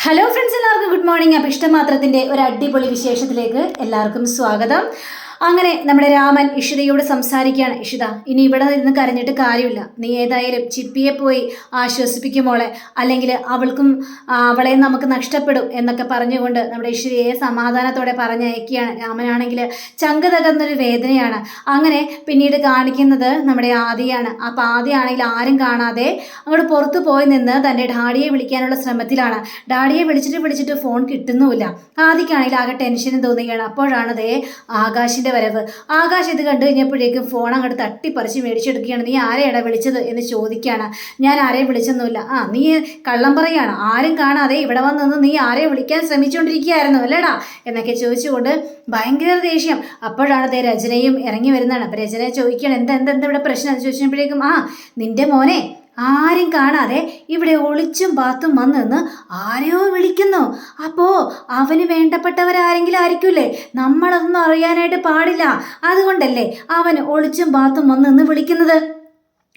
Hello friends എല്ലാവർക്കും good morning appam ഇഷ്ടമാത്രത്തിന്റെ ഒരു അടിപൊളി വിശേഷത്തിലേക്ക് എല്ലാവർക്കും സ്വാഗതം. അങ്ങനെ നമ്മുടെ രാമൻ ഇഷിതയോട് സംസാരിക്കുകയാണ്. ഇഷിത ഇനി ഇവിടെ നിന്ന് കരഞ്ഞിട്ട് കാര്യമില്ല. നീ ഏതായാലും ചിപ്പിയെ പോയി ആശ്വസിപ്പിക്കുമോളെ അല്ലെങ്കിൽ അവൾക്കും അവളെ നമുക്ക് നഷ്ടപ്പെടും എന്നൊക്കെ പറഞ്ഞുകൊണ്ട് നമ്മുടെ ഇഷിതയെ സമാധാനത്തോടെ പറഞ്ഞയക്കുകയാണ്. രാമനാണെങ്കിൽ ചങ്ക് തകർന്നൊരു വേദനയാണ്. അങ്ങനെ പിന്നീട് കാണിക്കുന്നത് നമ്മുടെ ആദിയാണ്. അപ്പോൾ ആദിയാണെങ്കിൽ ആരും കാണാതെ അങ്ങോട്ട് പുറത്തു പോയി നിന്ന് തന്റെ ഡാഡിയെ വിളിക്കാനുള്ള ശ്രമത്തിലാണ്. ഡാഡിയെ വിളിച്ചിട്ട് വിളിച്ചിട്ട് ഫോൺ കിട്ടുന്നുമില്ല. ആദിക്കാണെങ്കിൽ ആകെ ടെൻഷനും തോന്നുകയാണ്. അപ്പോഴാണ് ദേ ആകാശിന്റെ വരവ്. ആകാശ് ഇത് കണ്ടു കഴിഞ്ഞപ്പോഴേക്കും ഫോൺ അങ്ങോട്ട് തട്ടിപ്പറിച്ച് മേടിച്ചെടുക്കുകയാണ്. നീ ആരെയാണ് വിളിച്ചത്? എന്ന് ചോദിക്കുകയാണ് ഞാൻ ആരെയും വിളിച്ചൊന്നുമില്ല. ആ നീ കള്ളം പറയാണ് ആരും കാണാതെ ഇവിടെ വന്നു നീ ആരെ വിളിക്കാൻ ശ്രമിച്ചുകൊണ്ടിരിക്കുകയായിരുന്നു അല്ലേടാ? എന്നൊക്കെ ചോദിച്ചുകൊണ്ട് ഭയങ്കര ദേഷ്യം. അപ്പോഴാണ് അതേ രചനയും ഇറങ്ങി വരുന്നതാണ്. അപ്പം രചന ചോദിക്കുകയാണ് എന്താ എന്താ എന്താ ഇവിടെ പ്രശ്നം? ചോദിച്ചപ്പോഴേക്കും ആ നിന്റെ മോനെ ആരും കാണാതെ ഇവിടെ ഒളിച്ചും പാത്തും വന്നെന്ന് ആരെയോ വിളിക്കുന്നു. അപ്പോ അവന് വേണ്ടപ്പെട്ടവരാരെങ്കിലും ആയിരിക്കൂലേ? നമ്മളതൊന്നും അറിയാനായിട്ട് പാടില്ല. അതുകൊണ്ടല്ലേ അവൻ ഒളിച്ചും പാത്തും വന്നെന്ന് നിന്ന് വിളിക്കുന്നത്?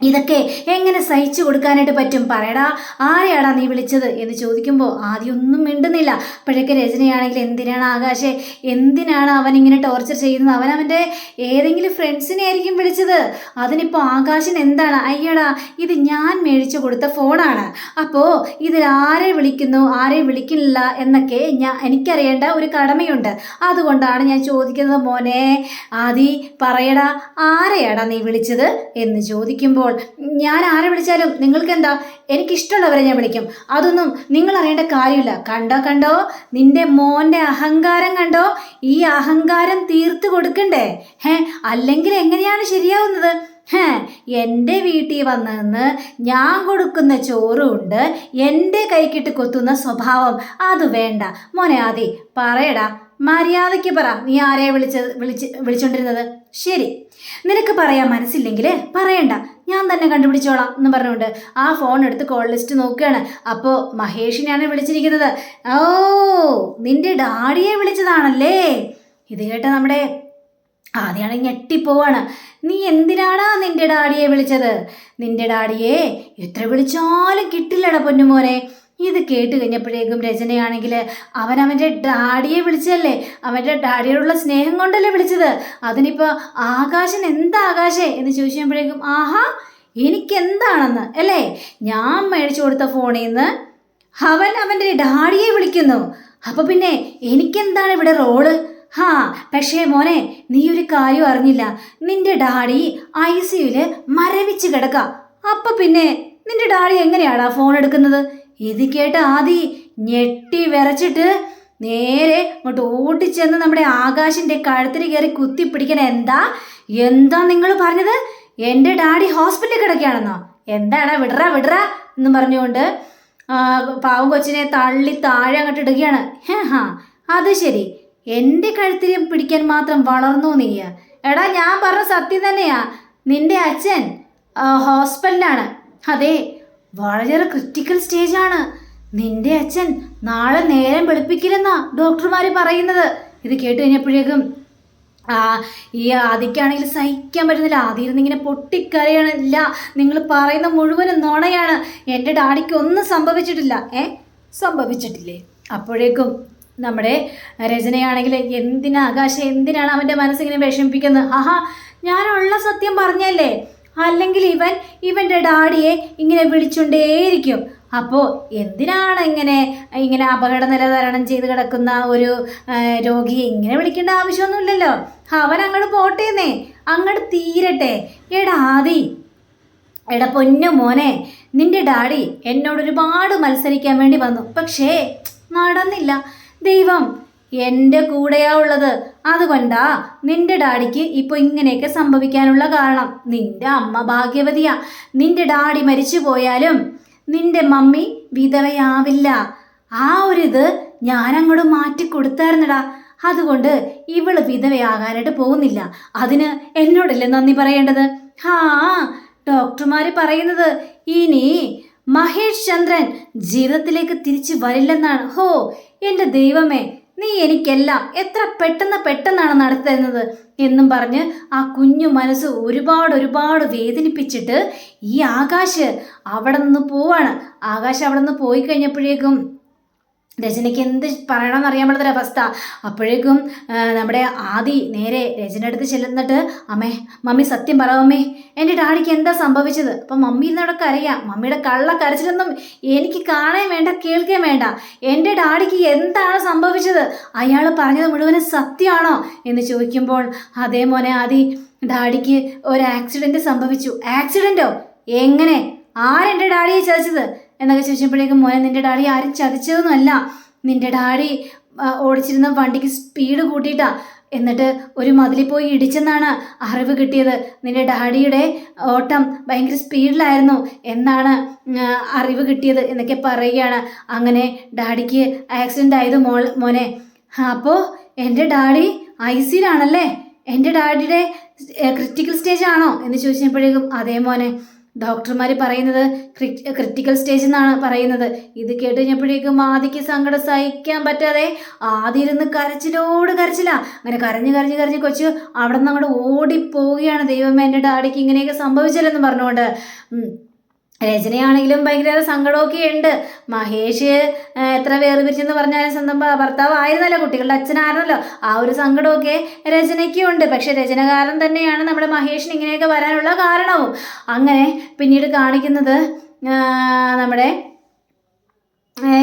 ഇതൊക്കെ എങ്ങനെ സഹിച്ചു കൊടുക്കാനായിട്ട് പറ്റും? പറയടാ ആരെയാടാ നീ വിളിച്ചത്? എന്ന് ചോദിക്കുമ്പോൾ ആദ്യം ഒന്നും മിണ്ടുന്നില്ല. അപ്പോഴൊക്കെ രചനയാണെങ്കിൽ എന്തിനാണ് ആകാശെ? എന്തിനാണ് അവൻ ഇങ്ങനെ ടോർച്ചർ ചെയ്യുന്നത്? അവൻ അവന്റെ ഏതെങ്കിലും ഫ്രണ്ട്സിനെ ആയിരിക്കും വിളിച്ചത്. അതിനിപ്പോൾ ആകാശൻ എന്താണ്? അയ്യടാ ഇത് ഞാൻ മേടിച്ചു കൊടുത്ത ഫോണാണ്. അപ്പോൾ ഇതിൽ ആരെ വിളിക്കുന്നു ആരെ വിളിക്കില്ല എന്നൊക്കെ ഞാൻ എനിക്കറിയേണ്ട ഒരു കടമയുണ്ട്. അതുകൊണ്ടാണ് ഞാൻ ചോദിക്കുന്നത് മോനെ. ആദി പറയടാ ആരെയാടാ നീ വിളിച്ചത്? എന്ന് ചോദിക്കുമ്പോൾ ഞാൻ ആരെ വിളിച്ചാലും നിങ്ങൾക്ക് എന്താ എനിക്കിഷ്ടമുള്ളവരെ ഞാൻ വിളിക്കും. അതൊന്നും നിങ്ങൾ അറിയേണ്ട കാര്യമില്ല. കണ്ടോ കണ്ടോ? നിന്റെ മോന്റെ അഹങ്കാരം കണ്ടോ? ഈ അഹങ്കാരം തീർത്തു കൊടുക്കണ്ടേ? ഹേ അല്ലെങ്കിൽ എങ്ങനെയാണ് ശരിയാവുന്നത്? എന്റെ വീട്ടിൽ വന്ന് ഞാൻ കൊടുക്കുന്ന ചോറുണ്ട് എന്റെ കൈക്കിട്ട് കൊത്തുന്ന സ്വഭാവം അത് വേണ്ട. മോനെ ആദി പറയടാ. മര്യാദയ്ക്ക് പറ നീ ആരെയാ വിളിച്ചത് വിളിച്ച് വിളിച്ചോണ്ടിരുന്നത്? ശരി. നിനക്ക് പറയാൻ മനസ്സില്ലെങ്കിൽ പറയണ്ട. ഞാൻ തന്നെ കണ്ടുപിടിച്ചോളാം എന്ന് പറഞ്ഞുകൊണ്ട് ആ ഫോൺ എടുത്ത് കോൾ ലിസ്റ്റ് നോക്കുകയാണ്. അപ്പോൾ മഹേഷിനെയാണ് വിളിച്ചിരിക്കുന്നത്. ഓ നിന്റെ ഡാഡിയെ വിളിച്ചതാണല്ലേ? ഇത് കേട്ട നമ്മുടെ ആദ്യമാണ് ഞെട്ടിപ്പോവാണ്. നീ എന്തിനാടാ നിന്റെ ഡാഡിയെ വിളിച്ചത്? നിന്റെ ഡാഡിയെ എത്ര വിളിച്ചാലും കിട്ടില്ലടാ പൊന്നുമോനെ. ഇത് കേട്ട് കഴിഞ്ഞപ്പോഴേക്കും രചനയാണെങ്കിൽ അവൻ അവന്റെ ഡാഡിയെ വിളിച്ചല്ലേ അവന്റെ ഡാഡിയോടുള്ള സ്നേഹം കൊണ്ടല്ലേ വിളിച്ചത്? അതിനിപ്പോൾ ആകാശൻ എന്താ ആകാശേ എന്ന് ചോദിച്ചപ്പോഴേക്കും ആഹാ എനിക്കെന്താണെന്ന്? അല്ലേ? ഞാൻ മേടിച്ചു കൊടുത്ത ഫോണിൽ നിന്ന് അവൻ അവന്റെ ഡാഡിയെ വിളിക്കുന്നു. അപ്പോൾ പിന്നെ എനിക്കെന്താണ് ഇവിടെ റോൾ? ഹാ പക്ഷേ മോനെ നീ ഒരു കാര്യം അറിഞ്ഞില്ല. നിന്റെ ഡാഡി ഐ സിയുവിൽ മരവിച്ച് കിടക്കാം. അപ്പം പിന്നെ നിന്റെ ഡാഡി എങ്ങനെയാടാ ഫോൺ എടുക്കുന്നത്? ഇത് കേട്ട ആദി ഞെട്ടി വിറച്ചിട്ട് നേരെ അങ്ങോട്ട് ഓടിച്ചെന്ന് നമ്മുടെ ആകാശിന്റെ കഴുത്തിൽ കയറി കുത്തി പിടിക്കണ എന്താ? എന്താ നിങ്ങൾ പറഞ്ഞത്? എന്റെ ഡാഡി ഹോസ്പിറ്റലിൽ കിടക്കുകയാണെന്നോ? എന്താണ് വിടറ വിടറ എന്ന് പറഞ്ഞുകൊണ്ട് പാവം കൊച്ചിനെ തള്ളി താഴെ അങ്ങോട്ട് ഇടുകയാണ്. ഹാ അത് ശരി. എന്റെ കഴുത്തിൽ പിടിക്കാൻ മാത്രം വളർന്നു നീ? എടാ ഞാൻ പറഞ്ഞ സത്യം തന്നെയാ. നിന്റെ അച്ഛൻ ഹോസ്പിറ്റലാണ് അതെ വളരെ ക്രിട്ടിക്കൽ സ്റ്റേജാണ് നിന്റെ അച്ഛൻ നാളെ നേരം വെളുപ്പിക്കില്ലെന്നാ ഡോക്ടർമാര് പറയുന്നത്. ഇത് കേട്ട് കഴിഞ്ഞപ്പോഴേക്കും ഈ ആദിക്കാണെങ്കിൽ സഹിക്കാൻ പറ്റുന്നില്ല. ആദിയിരുന്ന് ഇങ്ങനെ പൊട്ടിക്കരയണില്ല. നിങ്ങൾ പറയുന്ന മുഴുവനും നുണയാണ്. എന്റെ ഡാഡിക്ക് ഒന്നും സംഭവിച്ചിട്ടില്ല. ഏ? സംഭവിച്ചിട്ടില്ലേ? അപ്പോഴേക്കും നമ്മുടെ രചനയാണെങ്കിൽ എന്തിനാ ആകാശം എന്തിനാണ് അവന്റെ മനസ്സിങ്ങനെ വിഷമിപ്പിക്കുന്നത്? ആഹാ ഞാനുള്ള സത്യം പറഞ്ഞല്ലേ? അല്ലെങ്കിൽ ഇവൻ ഇവന്റെ ഡാഡിയെ ഇങ്ങനെ വിളിച്ചുകൊണ്ടേയിരിക്കും. അപ്പോൾ എന്തിനാണ് ഇങ്ങനെ ഇങ്ങനെ അപകട നില തരണം ചെയ്ത് കിടക്കുന്ന ഒരു രോഗിയെ ഇങ്ങനെ വിളിക്കേണ്ട ആവശ്യമൊന്നുമില്ലല്ലോ. അവൻ അങ്ങോട്ട് പോട്ടേന്നേ. അങ്ങോട്ട് തീരട്ടെ. എടാ ആദി. എടാ പൊന്നു മോനെ നിന്റെ ഡാഡി എന്നോട് ഒരുപാട് മത്സരിക്കാൻ വേണ്ടി വന്നു. പക്ഷേ നടന്നില്ല. ദൈവം എന്റെ കൂടെയാ ഉള്ളത്. അതുകൊണ്ടാ നിന്റെ ഡാഡിക്ക് ഇപ്പോൾ ഇങ്ങനെയൊക്കെ സംഭവിക്കാനുള്ള കാരണം. നിന്റെ അമ്മ ഭാഗ്യവതിയാ. നിന്റെ ഡാഡി മരിച്ചു പോയാലും നിന്റെ മമ്മി വിധവയാവില്ല. ആ ഒരിത് ഞാൻ അങ്ങോട്ട് മാറ്റി കൊടുത്തായിരുന്നടാ. അതുകൊണ്ട് ഇവൾ വിധവയാകാനായിട്ട് പോകുന്നില്ല. അതിന് എന്നോടല്ലേ നന്ദി പറയേണ്ടത്? ഹാ ഡോക്ടർമാര് പറയുന്നത് ഇനി മഹേഷ് ചന്ദ്രൻ ജീവിതത്തിലേക്ക് തിരിച്ചു വരില്ലെന്നാണ്. ഹോ എന്റെ ദൈവമേ നീ എനിക്കെല്ലാം എത്ര പെട്ടെന്ന് പെട്ടെന്നാണ് നടത്തി തരുന്നത് എന്നും പറഞ്ഞ് ആ കുഞ്ഞു മനസ്സ് ഒരുപാട് ഒരുപാട് വേദനിപ്പിച്ചിട്ട് ഈ ആകാശ് അവിടെ നിന്ന് പോവാണ്. ആകാശ് അവിടെ നിന്ന് പോയി കഴിഞ്ഞപ്പോഴേക്കും രചനയ്ക്ക് എന്ത് പറയണമെന്ന് അറിയാൻ അവസ്ഥ. അപ്പോഴേക്കും നമ്മുടെ ആദി നേരെ രചന അടുത്ത് ചെല്ലുന്നിട്ട് അമ്മേ മമ്മി സത്യം പറയാമേ എന്റെ ഡാഡിക്ക് എന്താ സംഭവിച്ചത്? അപ്പം മമ്മി ഇന്നവിടെ കരയാം. മമ്മിയുടെ കള്ള കരച്ചിലൊന്നും എനിക്ക് കാണാൻ വേണ്ട കേൾക്കാൻ വേണ്ട. എന്റെ ഡാഡിക്ക് എന്താണ് സംഭവിച്ചത്? അയാൾ പറഞ്ഞത് മുഴുവനും സത്യമാണോ? എന്ന് ചോദിക്കുമ്പോൾ അതേ മോനെ ആദി ഡാഡിക്ക് ഒരു ആക്സിഡന്റ് സംഭവിച്ചു. ആക്സിഡന്റോ എങ്ങനെ? ആരെന്റെ ഡാഡിയെ ചതിച്ചത്? എന്നൊക്കെ ചോദിച്ചപ്പോഴേക്കും മോനെ നിന്റെ ഡാഡി ആരും ചതിച്ചതൊന്നുമല്ല. നിന്റെ ഡാഡി ഓടിച്ചിരുന്ന വണ്ടിക്ക് സ്പീഡ് കൂട്ടിയിട്ടാ. എന്നിട്ട് ഒരു മതിലിൽ പോയി ഇടിച്ചെന്നാണ് അറിവ് കിട്ടിയത്. നിന്റെ ഡാഡിയുടെ ഓട്ടം ഭയങ്കര സ്പീഡിലായിരുന്നു എന്നാണ് അറിവ് കിട്ടിയത് എന്നൊക്കെ പറയുകയാണ്. അങ്ങനെ ഡാഡിക്ക് ആക്സിഡന്റ് ആയത് മോൾ മോനെ. അപ്പോൾ എന്റെ ഡാഡി ഐ സിയിലാണല്ലേ? എന്റെ ഡാഡിയുടെ ക്രിറ്റിക്കൽ സ്റ്റേജ് ആണോ? എന്ന് ചോദിച്ചപ്പോഴേക്കും അതേ മോനെ. ഡോക്ടർമാർ പറയുന്നത് ക്രിറ്റിക്കൽ സ്റ്റേജ് എന്നാണ് പറയുന്നത്. ഇത് കേട്ട് കഴിഞ്ഞപ്പോഴേക്കും ആദിക്ക് സങ്കടം സഹിക്കാൻ പറ്റാതെ ആദ്യം ഇരുന്ന് കരച്ചിലോട് കരച്ചില്ല അങ്ങനെ കരഞ്ഞ് കരഞ്ഞ് കരഞ്ഞ് കൊച്ചു അവിടെ നിന്ന് അങ്ങോട്ട് ഓടിപ്പോവുകയാണ് ദൈവമേ എന്റെ ഡാഡിക്ക് ഇങ്ങനെയൊക്കെ സംഭവിച്ചല്ലെന്ന് പറഞ്ഞുകൊണ്ട്. രചനയാണെങ്കിലും ഭയങ്കര സങ്കടമൊക്കെ ഉണ്ട്. മഹേഷ് എത്ര വേർപിരിച്ചെന്ന് പറഞ്ഞാൽ സ്വന്തം ഭർത്താവ് ആയിരുന്നല്ലോ കുട്ടികളുടെ അച്ഛനായിരുന്നല്ലോ. ആ ഒരു സങ്കടമൊക്കെ രചനയ്ക്കും ഉണ്ട്. പക്ഷെ രചനകാലം തന്നെയാണ് നമ്മുടെ മഹേഷിന് ഇങ്ങനെയൊക്കെ വരാനുള്ള കാരണവും. അങ്ങനെ പിന്നീട് കാണിക്കുന്നത് നമ്മുടെ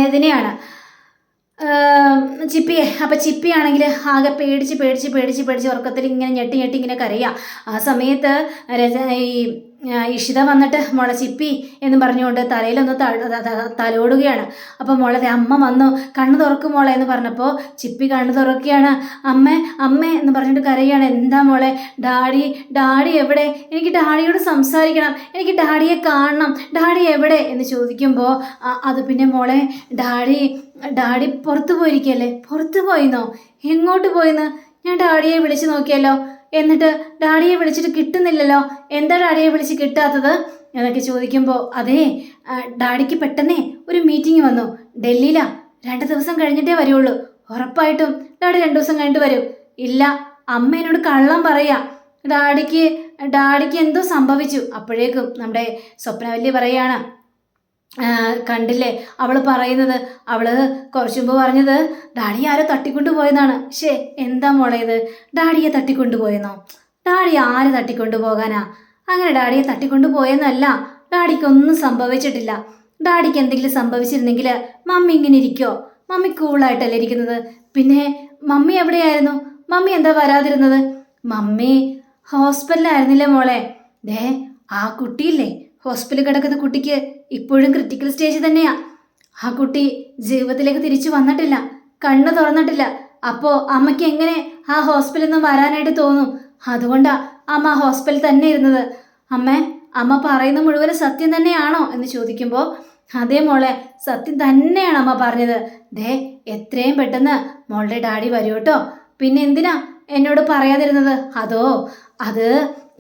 ഇതിനെയാണ്. ചിപ്പിയെ. അപ്പം ചിപ്പിയാണെങ്കിൽ ആകെ പേടിച്ച് പേടിച്ച് പേടിച്ച് പേടിച്ച് ഉറക്കത്തിൽ ഇങ്ങനെ ഞെട്ടി ഞെട്ടി ഇങ്ങനെ കരയുക ആ സമയത്ത് രജ ഈ ഇഷിത വന്നിട്ട് മോളെ ചിപ്പി എന്ന് പറഞ്ഞുകൊണ്ട് തലയിലൊന്ന് തലോടുകയാണ്. അപ്പോൾ മോളെ അമ്മ വന്നു കണ്ണു തുറക്കും മോളെ എന്ന് പറഞ്ഞപ്പോൾ ചിപ്പി കണ്ണു തുറക്കുകയാണ്. അമ്മ അമ്മ എന്ന് പറഞ്ഞിട്ട് കരയുകയാണ്. എന്താ മോളെ ഡാഡി ഡാഡി എവിടെ? എനിക്ക് ഡാഡിയോട് സംസാരിക്കണം. എനിക്ക് ഡാഡിയെ കാണണം. ഡാഡി എവിടെ? എന്ന് ചോദിക്കുമ്പോൾ അത് പിന്നെ മോളെ ഡാഡി ഡാഡി പുറത്തു പോയിരിക്കല്ലേ? പുറത്തു പോയിന്നോ? എങ്ങോട്ട് പോയിന്ന്? ഞാൻ ഡാഡിയെ വിളിച്ചു നോക്കിയല്ലോ. എന്നിട്ട് ഡാഡിയെ വിളിച്ചിട്ട് കിട്ടുന്നില്ലല്ലോ. എന്താ ഡാഡിയെ വിളിച്ച് കിട്ടാത്തത്? എന്നൊക്കെ ചോദിക്കുമ്പോൾ അതേ ഡാഡിക്ക് പെട്ടെന്നേ ഒരു മീറ്റിംഗ് വന്നു. ഡൽഹിയിലാ. രണ്ട് ദിവസം കഴിഞ്ഞിട്ടേ വരുള്ളൂ. ഉറപ്പായിട്ടും ഡാഡി രണ്ട് ദിവസം കഴിഞ്ഞിട്ട് വരും. ഇല്ല അമ്മ എന്നോട് കള്ളം പറയാ. ഡാഡിക്ക് ഡാഡിക്ക് എന്തോ സംഭവിച്ചു. അപ്പോഴേക്കും നമ്മുടെ സ്വപ്നവല്ലി പറയാണ് കണ്ടില്ലേ? അവൾ പറയുന്നത് അവൾ കുറച്ചു മുമ്പ് പറഞ്ഞത് ഡാഡി ആരോ തട്ടിക്കൊണ്ടു പോയെന്നാണ് ഷേ എന്താ മോളെ ഇത്? ഡാഡിയെ തട്ടിക്കൊണ്ടു പോയെന്നോ ഡാഡി ആര് തട്ടിക്കൊണ്ടു പോകാനാ അങ്ങനെ ഡാഡിയെ തട്ടിക്കൊണ്ടു പോയെന്നല്ല ഡാഡിക്കൊന്നും സംഭവിച്ചിട്ടില്ല. ഡാഡിക്ക് എന്തെങ്കിലും സംഭവിച്ചിരുന്നെങ്കിൽ മമ്മി ഇങ്ങനെ ഇരിക്കോ മമ്മി കൂളായിട്ടല്ലേ ഇരിക്കുന്നത്? പിന്നെ മമ്മി എവിടെയായിരുന്നു? മമ്മി എന്താ വരാതിരുന്നത്? മമ്മി ഹോസ്പിറ്റലായിരുന്നില്ലേ മോളെ? ദേ ആ കുട്ടിയില്ലേ? ഹോസ്പിറ്റലിൽ കിടക്കുന്ന കുട്ടിക്ക് ഇപ്പോഴും ക്രിട്ടിക്കൽ സ്റ്റേജ് തന്നെയാ. ആ കുട്ടി ജീവിതത്തിലേക്ക് തിരിച്ചു വന്നിട്ടില്ല. കണ്ണ് തുറന്നിട്ടില്ല. അപ്പോൾ അമ്മയ്ക്ക് എങ്ങനെ ആ ഹോസ്പിറ്റലിൽ നിന്ന് വരാനായിട്ട് തോന്നും? അതുകൊണ്ടാ അമ്മ ഹോസ്പിറ്റലിൽ തന്നെ ഇരുന്നത്. അമ്മേ അമ്മ പറയുന്ന മുഴുവൻ സത്യം തന്നെയാണോ എന്ന് ചോദിക്കുമ്പോൾ അതേ മോളെ സത്യം തന്നെയാണ് അമ്മ പറഞ്ഞത്. ദേ എത്രയും പെട്ടെന്ന് മോളുടെ ഡാഡി വരൂ കേട്ടോ പിന്നെ എന്തിനാ എന്നോട് പറയാതിരുന്നത്? അതോ അത്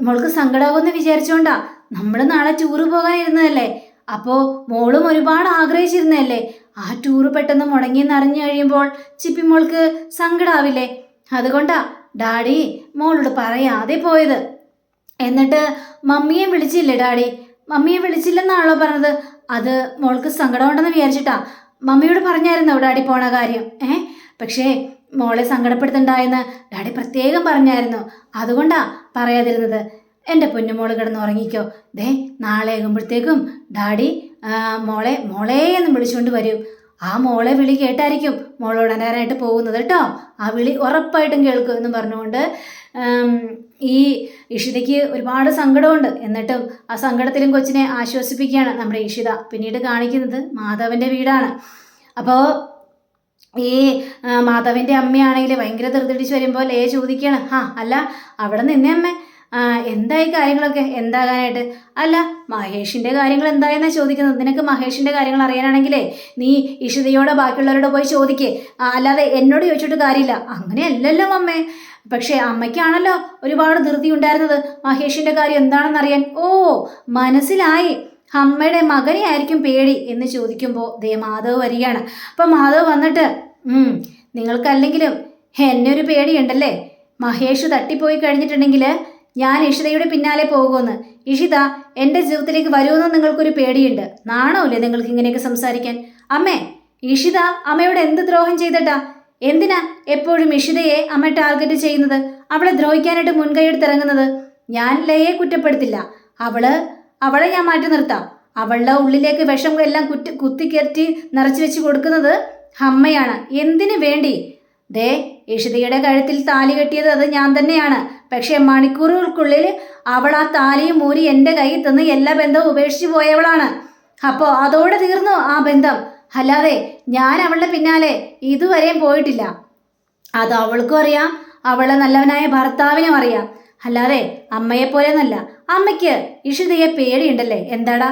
മോൾക്ക് സങ്കടമാകുമെന്ന് വിചാരിച്ചോണ്ടാ. നമ്മൾ നാളെ ടൂറ് പോകാനിരുന്നതല്ലേ? അപ്പോൾ മോളും ഒരുപാട് ആഗ്രഹിച്ചിരുന്നതല്ലേ? ആ ടൂറ് പെട്ടെന്ന് മുടങ്ങി നിറഞ്ഞു കഴിയുമ്പോൾ ചിപ്പി മോൾക്ക് സങ്കടാവില്ലേ? അതുകൊണ്ടാ ഡാഡി മോളോട് പറയാതെ പോയത്. എന്നിട്ട് മമ്മിയെ വിളിച്ചില്ലേ ഡാഡി? മമ്മിയെ വിളിച്ചില്ലെന്നാണല്ലോ പറഞ്ഞത്. അത് മോൾക്ക് സങ്കടമുണ്ടെന്ന് വിചാരിച്ചിട്ടാ. മമ്മിയോട് പറഞ്ഞായിരുന്നോ ഡാഡി പോണ കാര്യം? ഏ? പക്ഷേ മോളെ സങ്കടപ്പെടുത്തണ്ടായെന്ന് ഡാഡി പ്രത്യേകം പറഞ്ഞായിരുന്നു. അതുകൊണ്ടാ പറയാതിരുന്നത്. എന്റെ പൊന്നുമോൾ കിടന്ന് ഉറങ്ങിക്കോ ദേ നാളെ ആകുമ്പോഴത്തേക്കും ഡാഡി മോളെ മോളെ എന്ന് വിളിച്ചുകൊണ്ട് വരും. ആ മോളെ വിളി കേട്ടായിരിക്കും മോളോട് അനരാനായിട്ട് പോകുന്നത് കേട്ടോ. ആ വിളി ഉറപ്പായിട്ടും കേൾക്കും എന്ന് പറഞ്ഞുകൊണ്ട് ഈ ഇഷിതയ്ക്ക് ഒരുപാട് സങ്കടമുണ്ട്. എന്നിട്ടും ആ സങ്കടത്തിലും കൊച്ചിനെ ആശ്വസിപ്പിക്കുകയാണ് നമ്മുടെ ഇഷിത. പിന്നീട് കാണിക്കുന്നത് മാധവന്റെ വീടാണ്. അപ്പോൾ ഈ മാധവന്റെ അമ്മയാണെങ്കിൽ ഭയങ്കര ധൃതിടിച്ച് വരുമ്പോൾ ലേ ചോദിക്കുകയാണ് ആ അല്ല അവിടെ നിന്നേ അമ്മേ. എന്തായി കാര്യങ്ങളൊക്കെ? എന്താകാനായിട്ട്? അല്ല മഹേഷിന്റെ കാര്യങ്ങൾ എന്തായെന്നാണ് ചോദിക്കുന്നത്? നിനക്ക് മഹേഷിന്റെ കാര്യങ്ങൾ അറിയാനാണെങ്കിലേ നീ ഇഷിതയോടെ ബാക്കിയുള്ളവരോട് പോയി ചോദിക്കേ. അല്ലാതെ എന്നോട് ചോദിച്ചിട്ട് കാര്യമില്ല. അങ്ങനെയല്ലല്ലോ അമ്മേ. പക്ഷേ അമ്മയ്ക്കാണല്ലോ ഒരുപാട് ധൃതി ഉണ്ടായിരുന്നത്. മഹേഷിന്റെ കാര്യം എന്താണെന്ന് അറിയാൻ ഓ മനസ്സിലായി. അമ്മയുടെ മകനെ ആയിരിക്കും പേടി എന്ന് ചോദിക്കുമ്പോൾ ദേ മാധവ് വരികയാണ്. അപ്പം മാധവ് വന്നിട്ട് "ഉം, നിങ്ങൾക്കല്ലെങ്കിലും എന്നെ ഒരു പേടിയുണ്ടല്ലേ? മഹേഷ് തട്ടിപ്പോയി കഴിഞ്ഞിട്ടുണ്ടെങ്കിൽ ഞാൻ ഇഷിതയുടെ പിന്നാലെ പോകുമെന്ന്. ഇഷിത എന്റെ ജീവിതത്തിലേക്ക് വരുമെന്ന് നിങ്ങൾക്കൊരു പേടിയുണ്ട്. നാണമില്ലേ നിങ്ങൾക്ക് ഇങ്ങനെയൊക്കെ സംസാരിക്കാൻ? അമ്മേ ഇഷിത അമ്മയോട് എന്ത് ദ്രോഹം ചെയ്തിട്ടാ? എന്തിനാ എപ്പോഴും ഇഷിതയെ അമ്മ ടാർഗറ്റ് ചെയ്യുന്നത്? അവളെ ദ്രോഹിക്കാനായിട്ട് മുൻകൈയെടുത്തിറങ്ങുന്നത് ഞാൻ ലയെ കുറ്റപ്പെടുത്തില്ല. അവൾ അവളെ ഞാൻ മാറ്റി നിർത്താം. അവളുടെ ഉള്ളിലേക്ക് വിഷം എല്ലാം കുറ്റി കുത്തിക്കറ്റി നിറച്ചു വെച്ച് കൊടുക്കുന്നത് അമ്മയാണ്. എന്തിനു വേണ്ടി? ദേ ഇഷിതയുടെ കഴുത്തിൽ താലി കെട്ടിയത് അത് ഞാൻ തന്നെയാണ്. പക്ഷേ മണിക്കൂറുകൾക്കുള്ളിൽ അവൾ ആ താലിയും മൂരി എന്റെ കയ്യിൽ തന്ന് എല്ലാ ബന്ധവും ഉപേക്ഷിച്ച് പോയവളാണ്. അപ്പോൾ അതോടെ തീർന്നു ആ ബന്ധം. അല്ലാതെ ഞാൻ അവളുടെ പിന്നാലെ ഇതുവരെയും പോയിട്ടില്ല. അത് അവൾക്കും അറിയാം അവളെ നല്ലവനായ ഭർത്താവിനും അറിയാം. അല്ലാതെ അമ്മയെപ്പോലെ നല്ല അമ്മയ്ക്ക് ഇഷിതയെ പേടിയുണ്ടല്ലേ? എന്താടാ?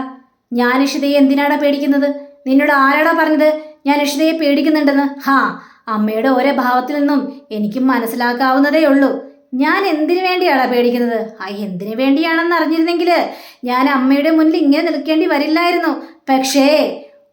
ഞാൻ ഇഷിതയെ എന്തിനാടാ പേടിക്കുന്നത്? നിന്നോട് ആരാടാ പറഞ്ഞത്? ഞാൻ ഇഷിതയെ പേടിക്കുന്നുണ്ടെന്ന്? ഹാ അമ്മയുടെ ഓരോ ഭാവത്തിൽ നിന്നും എനിക്ക് മനസ്സിലാക്കാവുന്നതേ ഉള്ളൂ. ഞാൻ എന്തിനു വേണ്ടിയാടാ പേടിക്കുന്നത്? ആ എന്തിനു വേണ്ടിയാണെന്ന് അറിഞ്ഞിരുന്നെങ്കിൽ ഞാൻ അമ്മയുടെ മുന്നിൽ ഇങ്ങനെ നിൽക്കേണ്ടി വരില്ലായിരുന്നു. പക്ഷേ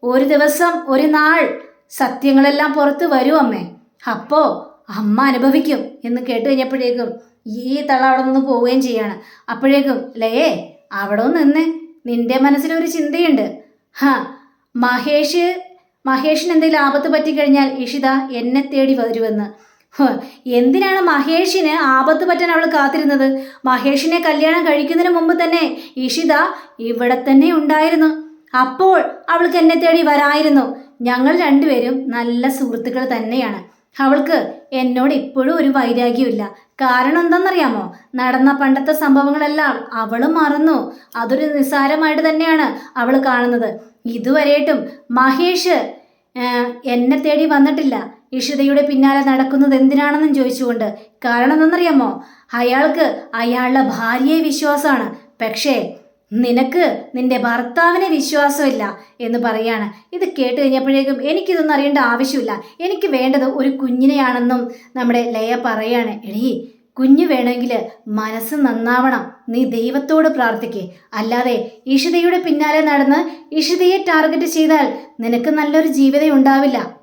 ഒരു ദിവസം ഒരു നാൾ സത്യങ്ങളെല്ലാം പുറത്ത് വരും അമ്മേ. അപ്പോ അമ്മ അനുഭവിക്കും എന്ന് കേട്ട് കഴിഞ്ഞപ്പോഴേക്കും ഈ തള അവിടെ നിന്ന് പോവുകയും ചെയ്യാണ്. അപ്പോഴേക്കും ലയേ അവിടെ നിന്നേ. നിന്റെ മനസ്സിലൊരു ചിന്തയുണ്ട്. ഹാ മഹേഷ് മഹേഷിന് എന്തെങ്കിലും ആപത്ത് പറ്റിക്കഴിഞ്ഞാൽ ഇഷിത എന്നെ തേടി വരുമെന്ന് എന്തിനാണ് മഹേഷിന് ആപത്ത് പറ്റാൻ അവൾ കാത്തിരുന്നത്? മഹേഷിനെ കല്യാണം കഴിക്കുന്നതിന് മുമ്പ് തന്നെ ഇഷിത ഇവിടെ തന്നെ ഉണ്ടായിരുന്നു. അപ്പോൾ അവൾക്ക് എന്നെ തേടി വരായിരുന്നു. ഞങ്ങൾ രണ്ടുപേരും നല്ല സുഹൃത്തുക്കൾ തന്നെയാണ്. അവൾക്ക് എന്നോട് ഇപ്പോഴും ഒരു വൈരാഗ്യമില്ല കാരണം എന്താണെന്നറിയാമോ? നടന്ന പണ്ടത്തെ സംഭവങ്ങളെല്ലാം അവൾ മറന്നു. അതൊരു നിസ്സാരമായിട്ട് തന്നെയാണ് അവൾ കാണുന്നത്. ഇതുവരെയായിട്ടും മഹേഷ് എന്നെ തേടി വന്നിട്ടില്ല. ഇഷിതയുടെ പിന്നാലെ നടക്കുന്നത് എന്തിനാണെന്നും ചോദിച്ചുകൊണ്ട്. കാരണം എന്തെന്നറിയാമോ അയാൾക്ക് അയാളുടെ ഭാര്യയെ വിശ്വാസമാണ്. പക്ഷേ നിനക്ക് നിന്റെ ഭർത്താവിനെ വിശ്വാസമില്ല എന്ന് പറയാണ്. ഇത് കേട്ട് കഴിഞ്ഞപ്പോഴേക്കും എനിക്കിതൊന്നും അറിയേണ്ട ആവശ്യമില്ല. എനിക്ക് വേണ്ടത് ഒരു കുഞ്ഞിനെയാണെന്നും നമ്മുടെ ലയ പറയാണ്. എടീ കുഞ്ഞ് വേണമെങ്കിൽ മനസ്സ് നന്നാവണം. നീ ദൈവത്തോട് പ്രാർത്ഥിക്കേ. അല്ലാതെ ഇഷിതയുടെ പിന്നാലെ നടന്ന് ഇഷിതയെ ടാർഗറ്റ് ചെയ്താൽ നിനക്ക് നല്ലൊരു ജീവിതം ഉണ്ടാവില്ല.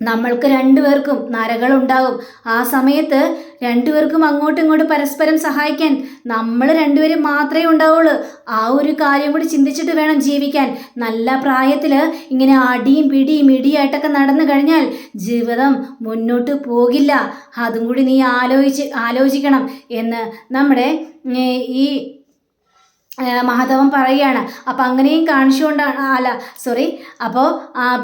നമ്മൾക്ക് രണ്ടുപേർക്കും നരകളുണ്ടാകും. ആ സമയത്ത് രണ്ടുപേർക്കും അങ്ങോട്ടും ഇങ്ങോട്ടും പരസ്പരം സഹായിക്കാൻ നമ്മൾ രണ്ടുപേരും മാത്രമേ ഉണ്ടാവുള്ളൂ. ആ ഒരു കാര്യം കൂടി ചിന്തിച്ചിട്ട് വേണം ജീവിക്കാൻ. നല്ല പ്രായത്തിൽ ഇങ്ങനെ അടിയും പിടിയും ഇടിയായിട്ടൊക്കെ നടന്നു കഴിഞ്ഞാൽ ജീവിതം മുന്നോട്ട് പോകില്ല. അതും കൂടി നീ ആലോചിച്ച് ആലോചിക്കണം എന്ന് നമ്മുടെ ഈ ആ, മഹാദേവൻ പറയുകയാണ്. അപ്പം അങ്ങനെയും കാണിച്ചുകൊണ്ടാണ് അല്ല സോറി അപ്പോൾ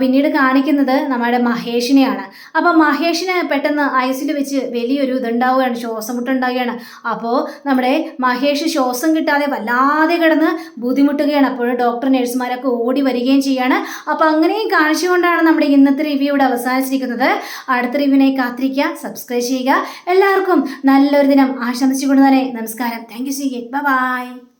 പിന്നീട് കാണിക്കുന്നത് നമ്മുടെ മഹേഷിനെയാണ്. അപ്പം മഹേഷിന് പെട്ടെന്ന് ഐസിൽ വെച്ച് വലിയൊരു ഇതുണ്ടാവുകയാണ് ശ്വാസം മുട്ടുണ്ടാവുകയാണ് അപ്പോൾ നമ്മുടെ മഹേഷ് ശ്വാസം കിട്ടാതെ വല്ലാതെ കിടന്ന് ബുദ്ധിമുട്ടുകയാണ്. അപ്പോൾ ഡോക്ടർ നഴ്സുമാരൊക്കെ ഓടി വരികയും ചെയ്യാണ്. അപ്പോൾ അങ്ങനെയും കാണിച്ചുകൊണ്ടാണ് നമ്മുടെ ഇന്നത്തെ റിവ്യൂ ഇവിടെ അവസാനിച്ചിരിക്കുന്നത്. അടുത്ത റിവ്യൂനെ കാത്തിരിക്കുക സബ്സ്ക്രൈബ് ചെയ്യുക. എല്ലാവർക്കും നല്ലൊരു ദിനം ആശംസിച്ചുകൊണ്ട് തന്നെ നമസ്കാരം. Thank you C by